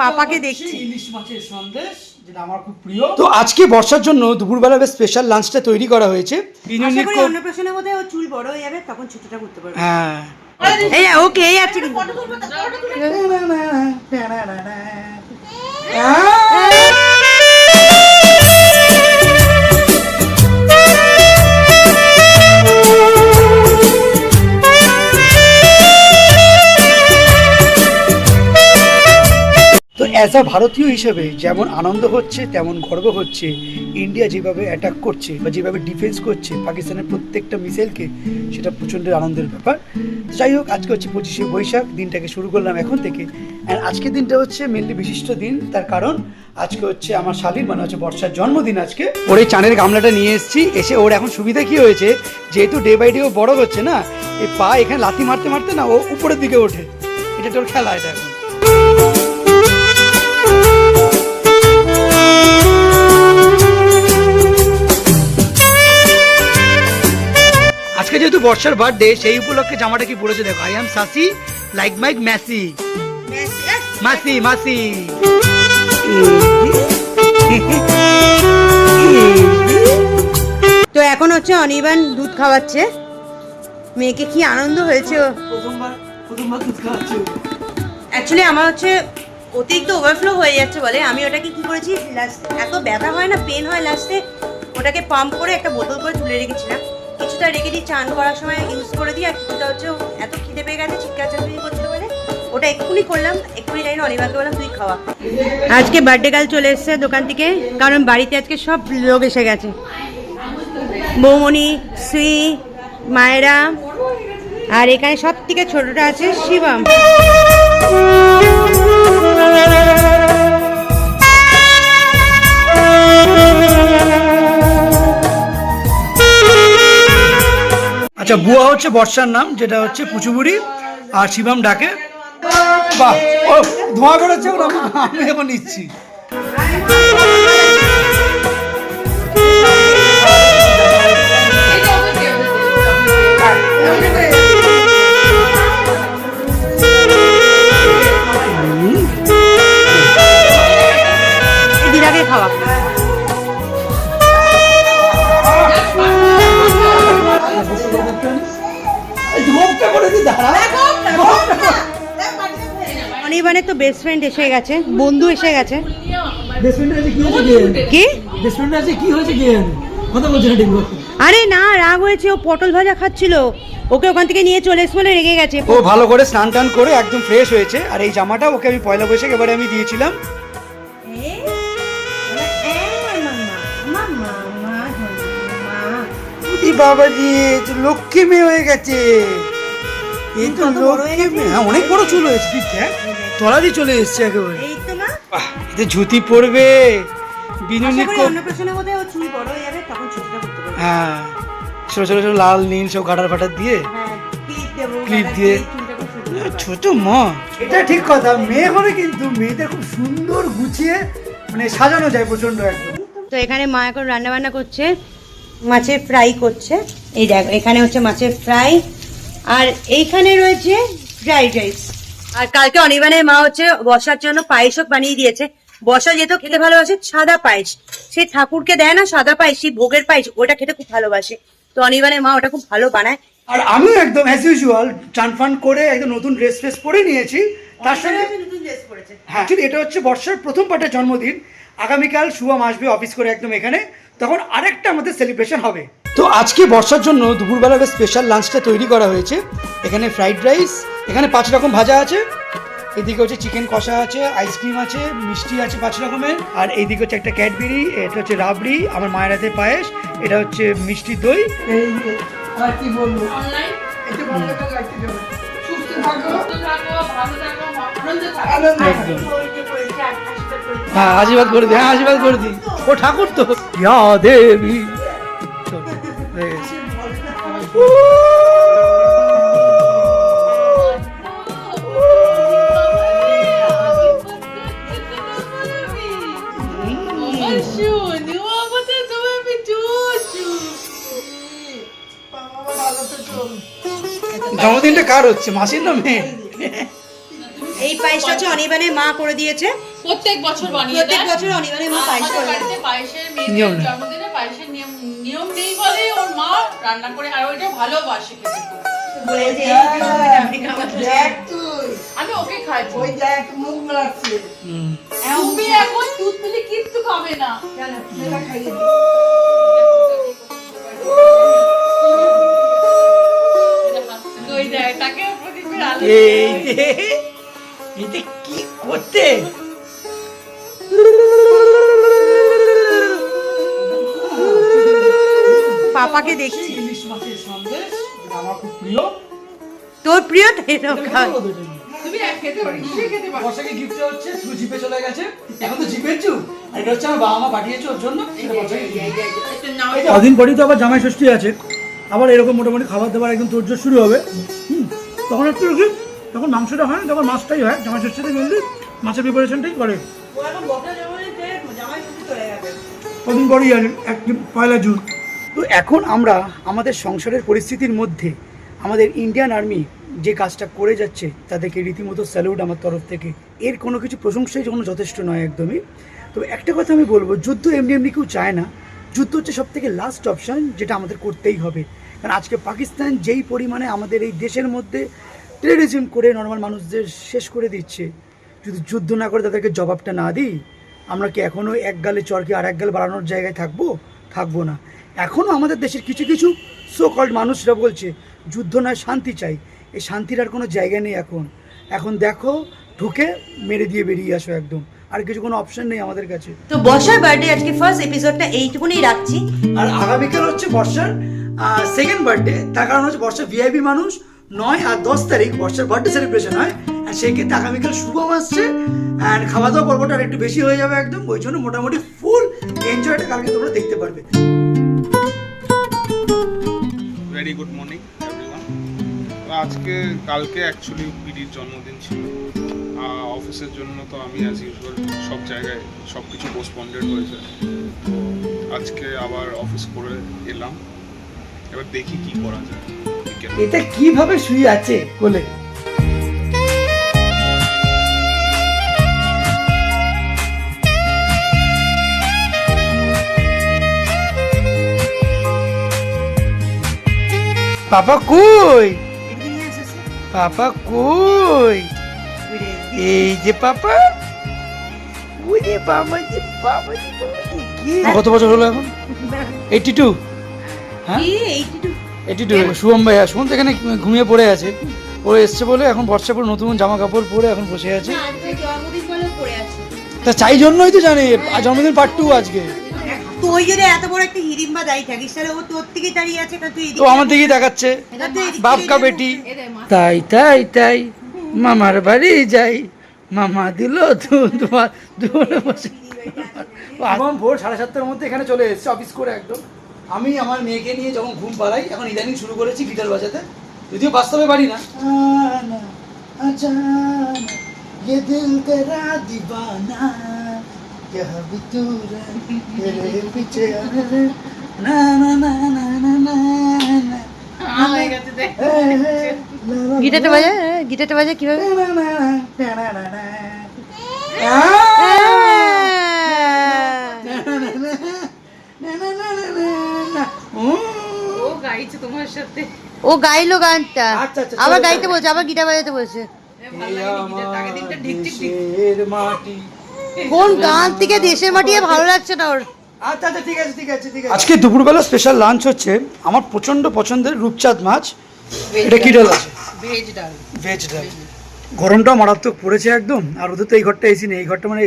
পাপাকে দেখছি। ইলিশ মাছের সন্দেশ যেটা আমার খুব প্রিয়। তো আজকে বর্ষার জন্য দুপুরবেলা বেশ স্পেশাল লাঞ্চটা তৈরি করা হয়েছে। আশা করি ও চুল বড় হয়ে যাবে তখন ছুটিটা করতে পারবে। হ্যাঁ। এই ওকে এই কিন্তু অ্যাজ আ ভারতীয় হিসেবে যেমন আনন্দ হচ্ছে, তেমন গর্ব হচ্ছে। ইন্ডিয়া যেভাবে অ্যাটাক করছে বা যেভাবে ডিফেন্স করছে, পাকিস্তানের প্রত্যেকটা মিসাইলকে, সেটা প্রচণ্ড আনন্দের ব্যাপার। যাই হোক, আজকে হচ্ছে পঁচিশে বৈশাখ, দিনটাকে শুরু করলাম এখন থেকে। অ্যান্ড আজকের দিনটা হচ্ছে মেনলি বিশিষ্ট দিন, তার কারণ আজকে হচ্ছে আমার শালীর মানে হচ্ছে বর্ষার জন্মদিন আজকে। ওর এই চানের গামলাটা নিয়ে এসেছি, এসে ওর এখন সুবিধা কি হয়েছে? যেহেতু ডে বাই ডে ও বড় হচ্ছে না এই পা এখানে লাথি মারতে মারতে না, ও উপরের দিকে ওঠে। এটা তোর খেলা, এটা এখন। আজকে যেহেতু বর্ষার বার্থডে সেই উপলক্ষে জামাটা কি পড়েছে দেখো? I am sassy like mike messy মাসি মাসি তো এখন হচ্ছে অনির্বাণ দুধ খাওয়াচ্ছে। মেয়েকে কি আনন্দ হয়েছে অ্যাকচুয়ালি আমার হচ্ছে অতিরিক্ত ওভারফ্লো হয়ে যাচ্ছে বলে। আমি ওটাকে কি করেছি last- এত ব্যথা হয় না পেন হয় লাস্টে ওটাকে পাম্প করে একটা বোতল করে তুলে রেখেছিলাম। কিছুটা রেখে দিই, চান করার সময় ইউজ করে দিই, আর কিছুটা হচ্ছে এত খিদে পেয়ে গেছে, চিৎকার চাকরি করছিল বলে ওটা এক্ষুনি করলাম, এক্ষুনি যাই না অনিবাকে বললাম তুই খাওয়া। আজকে বার্থডে কাল চলে এসছে দোকান থেকে, কারণ বাড়িতে আজকে সব লোক এসে গেছে। বৌমণি শ্রী মায়েরা, আর এখানে সব থেকে ছোটটা আছে শিবম। আচ্ছা বুয়া হচ্ছে বর্ষার নাম, যেটা হচ্ছে পুচুবুড়ি আর শিবাম ডাকে। বাহ, ও, ধোঁয়া করেছে আমি এখন নিচ্ছি। অনির্বাণের তো বেস্ট ফ্রেন্ড এসে গেছে বন্ধু এসে গেছে। কি হয়েছে কি কথা বলছে না ঠিক আরে না রাগ হয়েছে ও পটল ভাজা খাচ্ছিল। ওকে ওখান থেকে নিয়ে চলে এসে বলে রেগে গেছে। ও ভালো করে স্নান টান করে একদম ফ্রেশ হয়েছে। আর এই জামাটা ওকে আমি পয়লা বৈশাখ এবারে আমি দিয়েছিলাম। ই বাবাজি লক্ষ্মী মেয়ে হয়ে গেছে। এই তো হয়ে লক্ষ্মী গেছে? মেয়ে। হ্যাঁ অনেক বড় চুল হয়েছে তুই দেখ তলাদি চলে এসছে একেবারে। এই তো মা এতে ঝুতি পড়বে। বিনুনি কো- অন্নপ্রাশনের ও চুল বড় হয়ে যাবে তখন ছুটিটা করতে পারবে। হ্যাঁ ছোট ছোট ছোট লাল নীল সব গাটার ফাটার দিয়ে। হ্যাঁ ক্লিপ দিয়ে। চুলটা। ছোট মা। এটা ঠিক কথা মেয়ে হলে কিন্তু মেয়েদের খুব সুন্দর গুছিয়ে মানে সাজানো যায় প্রচণ্ড একদম। তো এখানে মা এখন রান্না বান্না করছে মাছের ফ্রাই করছে। এই দেখ এখানে হচ্ছে মাছের ফ্রাই। আর এইখানে রয়েছে ফ্রাইড রাইস। আর কালকে অনির্বাণের মা হচ্ছে বসার জন্য পায়েসও বানিয়ে দিয়েছে। বসা যেহেতু খেতে ভালোবাসে সাদা পায়েস। সে ঠাকুরকে দেয় না সাদা পায়েস সেই ভোগের পায়েস ওটা খেতে খুব ভালোবাসে। তো অনির্বাণের মা ওটা খুব ভালো বানায়। আর আমিও একদম অ্যাজ ইউজুয়াল চান ফান করে একদম নতুন ড্রেস ফ্রেস পরে নিয়েছি। তার সঙ্গে হ্যাঁ। এটা হচ্ছে বর্ষার প্রথম পার্টের জন্মদিন। আগামীকাল শুভম আসবে অফিস করে একদম এখানে। তখন আরেকটা আমাদের সেলিব্রেশন হবে। তো আজকে বর্ষার জন্য দুপুরবেলা বেশ স্পেশাল লাঞ্চটা তৈরি করা হয়েছে। এখানে ফ্রাইড রাইস এখানে পাঁচ রকম ভাজা আছে। এদিকে হচ্ছে চিকেন কষা আছে আইসক্রিম আছে মিষ্টি আছে পাঁচ রকমের। আর এইদিকে হচ্ছে একটা ক্যাডবেরি এটা হচ্ছে রাবড়ি আমার মায়ের হাতে পায়েস এটা হচ্ছে মিষ্টি দই। এই আর কি বলব? এটা ভালো লাগছে সুস্থ থাকো। একদম হ্যাঁ আশীর্বাদ করে দি হ্যাঁ আশীর্বাদ করে দি। ও ঠাকুর তো। ইয়া দেবী। জন্মদিনটা কার হচ্ছে? মাসির না মেয়ে এই পায়েসটা হচ্ছে অনির্বাণের মা করে দিয়েছে। প্রত্যেক বছর বানিয়ে প্রত্যেক বছর অনির্বাণের মা পায়েস করে বাড়িতে পায়েসের নিয়ম জন্মদিনে পায়েসের নিয়ম নিয়ম নেই বলে ওর মা রান্না করে আর ওইটা ভালোবাসে খেতে। আমি ওকে খাইছি ওই দেখ মুখ লাগছে তুমি এখন দুধ কিন্তু খাবে না। খাইয়ে ওই দেখ তাকে প্রদীপের আলো এই কি করতে? পাপাকে দেখছি। ইলিশ মাছের সন্দেশ আমার খুব প্রিয়। তোর প্রিয় তাই তো খাও। তুমি এক খেতে পারি খেতে পারো। বর্ষাকে গিফট হচ্ছে শুধু জিপে চলে গেছে। এখন তো জিপের যুগ আর এটা হচ্ছে আমার বাবা মা পাঠিয়েছে ওর জন্য সেটা বর্ষাকে gift। কদিন পরই তো আবার জামাই ষষ্ঠী আছে আবার এরকম মোটামুটি খাবার দাবার একদম তোরজোর শুরু হবে। হুম। তখন একটু কি তখন মাংসটা হয় না তখন মাছটাই হয় জামাই ষষ্ঠীতে মেনলি মাছের প্রিপারেশনটাই করে। কদিন পরই আছে এক পয়লা জুন। তো এখন আমরা আমাদের সংসারের পরিস্থিতির মধ্যে আমাদের ইন্ডিয়ান আর্মি যে কাজটা করে যাচ্ছে, তাদেরকে রীতিমতো স্যালুট আমার তরফ থেকে। এর কোনো কিছু প্রশংসাই যখন যথেষ্ট নয় একদমই। তো একটা কথা আমি বলব, যুদ্ধ এমনি এমনি কেউ চায় না। যুদ্ধ হচ্ছে সব থেকে লাস্ট অপশান যেটা আমাদের করতেই হবে। কারণ আজকে পাকিস্তান যেই পরিমাণে আমাদের এই দেশের মধ্যে টেরোরিজম করে নর্মাল মানুষদের শেষ করে দিচ্ছে, যদি যুদ্ধ না করে তাদেরকে জবাবটা না দিই, আমরা কি এখনও এক গালে চরকে আর এক গালে বাড়ানোর জায়গায় থাকব? থাকব না। এখনও আমাদের দেশের কিছু কিছু সো কল্ড মানুষরা বলছে যুদ্ধ নয় শান্তি চাই। এই শান্তির আর কোনো জায়গা নেই এখন। এখন দেখো ঢুকে মেরে দিয়ে বেরিয়ে আসো একদম। আর কিছু কোনো অপশন নেই আমাদের কাছে। তো বর্ষার বার্থডে আজকে ফার্স্ট এপিসোডটা এইটুকুনি রাখছি। আর আগামীকাল হচ্ছে বর্ষার সেকেন্ড বার্থডে তার কারণ হচ্ছে বর্ষার ভিআইপি মানুষ। নয় আর দশ তারিখ বর্ষার বার্থডে সেলিব্রেশন হয়। আর সেই ক্ষেত্রে আগামীকাল শুভম আসছে। অ্যান্ড খাওয়া দাওয়া পর্বটা আর একটু বেশি হয়ে যাবে একদম। ওই জন্য মোটামুটি ফুল এনজয়টা কালকে তোমরা দেখতে পারবে। ভেরি গুড মর্নিং তো আজকে, কালকে অ্যাকচুয়ালি পিডির জন্মদিন ছিল। অফিসের জন্য তো আমি অ্যাজ ইউজুয়াল সব জায়গায় সব কিছু পোস্টপন্ডেড হয়েছে তো আজকে আবার অফিস করে এলাম। এবার দেখি কি করা যায়। এটা কীভাবে শুয়ে আছে কোলে? পাপা কই পাপা কই এই যে পাপা ওরে বাবা যে বাবা কি কত বছর হলো এখন এইটি টু হ্যাঁ এইটি টু শুভম ভাইয়া শুভম তো এখানে ঘুমিয়ে পড়ে আছে। ও এসছে বলে এখন বর্ষা পরে নতুন জামা কাপড় পরে এখন বসে আছে। তা চাই জন্যই তো জানে জন্মদিন পার্ট টু আজকে। তুই যদি এত বড় একটা হিড়িম্বা দাঁড়িয়ে থাকিস তাহলে ও তোর থেকে দাঁড়িয়ে আছে কারণ তুই তো আমার দিকেই দেখাচ্ছে এটা তো এদিক বাপ থেকে কা যাবো। বেটি তাই তাই তাই মামার বাড়ি যাই মামা দিল তোমার দুপুরে বসে এখন ভোর সাড়ে সাতটার মধ্যে এখানে চলে এসেছে অফিস করে একদম আমি আমার মেয়েকে নিয়ে যখন ঘুম পাড়াই এখন ইদানিং শুরু করেছি গিটার বাজাতে যদিও বাস্তবে পারি না আনা, আজানা, ये दिल तेरा दीवाना यहाँ भी तू रह, तेरे पीछे अरे, ना ना ना ना ना ना ना হয়ে গেছে দেখ গিটারটা বাজা গিটারটা বাজা কিভাবে ও গাইছে তোমার সাথে ও গাইলো গানটা আচ্ছা, আচ্ছা, আবার চলো, গাইতে চলো। বলছে আবার গিটার বাজাতে বলছে ভালো লাগে গিটারটা আগের দিনটা ঢিক ঢিক ঢিক মাটি কোন গান থেকে দেশের মাটি আর ভালো লাগছে না ওর। আচ্ছা আচ্ছা ঠিক আছে ঠিক আছে ঠিক আছে। আজকে দুপুরবেলা স্পেশাল লাঞ্চ হচ্ছে আমার প্রচণ্ড পছন্দের রূপচাঁদ মাছ। এটা কি ডাল আছে? ভেজ ডাল। ভেজ ডাল। গরমটা মারাত্মক পড়েছে একদম। আর ওদের তো এই ঘরটা এসি নেই। এই ঘরটা মানে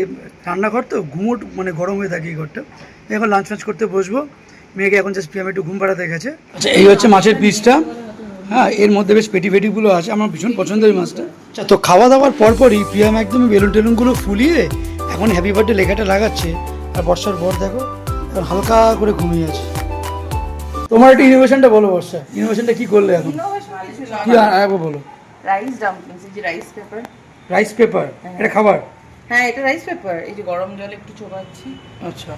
রান্নাঘর তো ঘুমোট মানে গরম হয়ে থাকে এই ঘরটা। এখন লাঞ্চ ফাঞ্চ করতে বসবো। মেয়েকে এখন জাস্ট পিএম একটু ঘুম পাড়াতে গেছে। আচ্ছা এই হচ্ছে মাছের পিসটা হ্যাঁ এর মধ্যে বেশ পেটি পেটিগুলো আছে। আমার ভীষণ পছন্দের মাছটা। আচ্ছা তো খাওয়া দাওয়ার পরপরই পিয়াম একদম বেলুন টেলুনগুলো ফুলিয়ে এখন হ্যাপি বার্থডে লেখাটা লাগাচ্ছে। আর বর্ষার পর দেখো এখন হালকা করে ঘুমিয়ে আছে। তোমার একটা ইনোভেশনটা বলো বর্ষা। ইনোভেশনটা কি করলে এখন? কি আর একবার বলো। রাইস ডাম্পলিংস এই যে রাইস পেপার রাইস পেপার এটা খাবার? হ্যাঁ এটা রাইস পেপার এই যে গরম জল একটু চোবাচ্ছি। আচ্ছা।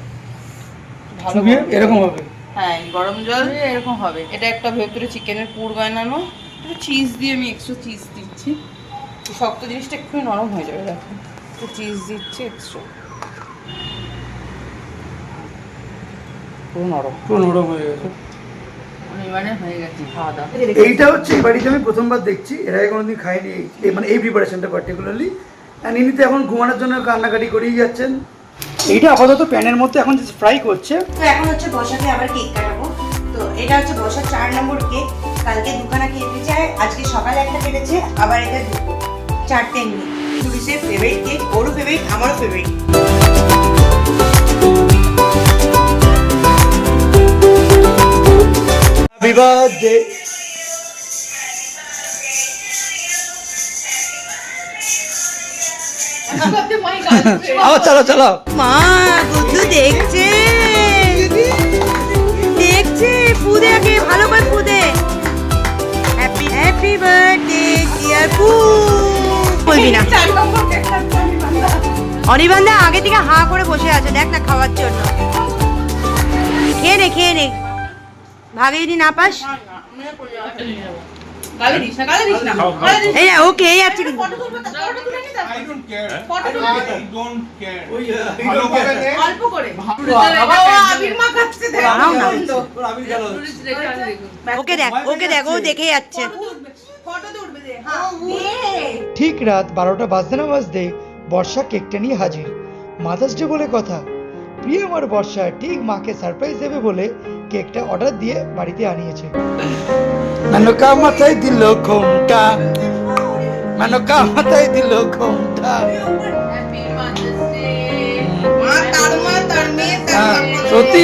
ভালো চুবিয়ে এরকম হবে? হ্যাঁ গরম জল। এরকম হবে। এটা একটা ভেতরে চিকেনের পুর বানানো। চিজ দিয়ে আমি এক্সট্রা চিজ দিচ্ছি। শক্ত জিনিসটা একটু নরম হয়ে যাবে দেখো। একটু চিজ দিচ্ছে এক্সট্রা পুরো নরম। পুরো নরম হয়ে গেছে। মানে হয়ে এইটা হচ্ছে এই বাড়িতে আমি প্রথমবার দেখছি। এর আগে কোনোদিন খাইনি। মানে এই প্রিপারেশনটা পার্টিকুলারলি ইনি এখন ঘুমানোর জন্য কান্নাকাটি করেই যাচ্ছেন। এইটা আপাতত প্যানের মধ্যে এখন ফ্রাই করছে। তো এখন হচ্ছে বসাতে আবার কেক কাটাবো। তো এটা হচ্ছে বসার চার নম্বর কেক কালকে দুখানা কেটেছে আজকে সকালে একটা কেটেছে আবার এটা চারটে নিয়ে টুরিস্টের ফেভারিট কেক ওরও ফেভারিট আমারও ফেভারিট হ্যাপি বার্থডে আবার চালো চালো। মা গুড্ডু দেখছে। দেখছে ফুদে আগে ভালো করে ফুদে happy happy birthday dear Pu. বলবি না। অনির্বাণদা আগে থেকে হাঁ করে বসে আছে দেখ না খাওয়ার জন্য খেয়ে নে খেয়ে নে ভাগে যদি না পাস এই না ও খেয়ে যাচ্ছে কিন্তু ফটো তুলবো তো ফটো তুলে নিতে I don't care. Photo I তুলবো don't care. ওই, ভালোভাবে দে। অল্প করে বাবা, ও আবির মাখাচ্ছে দেখ বাড়াও না। আচ্ছা, ওকে দেখ ওকে দেখ ও যাচ্ছে ঠিক রাত বারোটা বাজতে না বাজতে বর্ষা কেকটা নিয়ে হাজির। মাদার্স ডে বলে কথা। প্রিয় আমার বর্ষা ঠিক মাকে সারপ্রাইজ দেবে বলে কেকটা অর্ডার দিয়ে বাড়িতে আনিয়েছে। মেনকা মাথায় দিল ঘোমটা। মেনকা মাথায় দিল ঘোমটা। হ্যাঁ, মা। সত্যি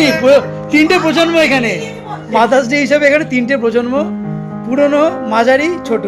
তিনটে প্রজন্ম এখানে। মাদার্স ডে হিসাবে এখানে তিনটে প্রজন্ম। পুরনো মাঝারি ছোট।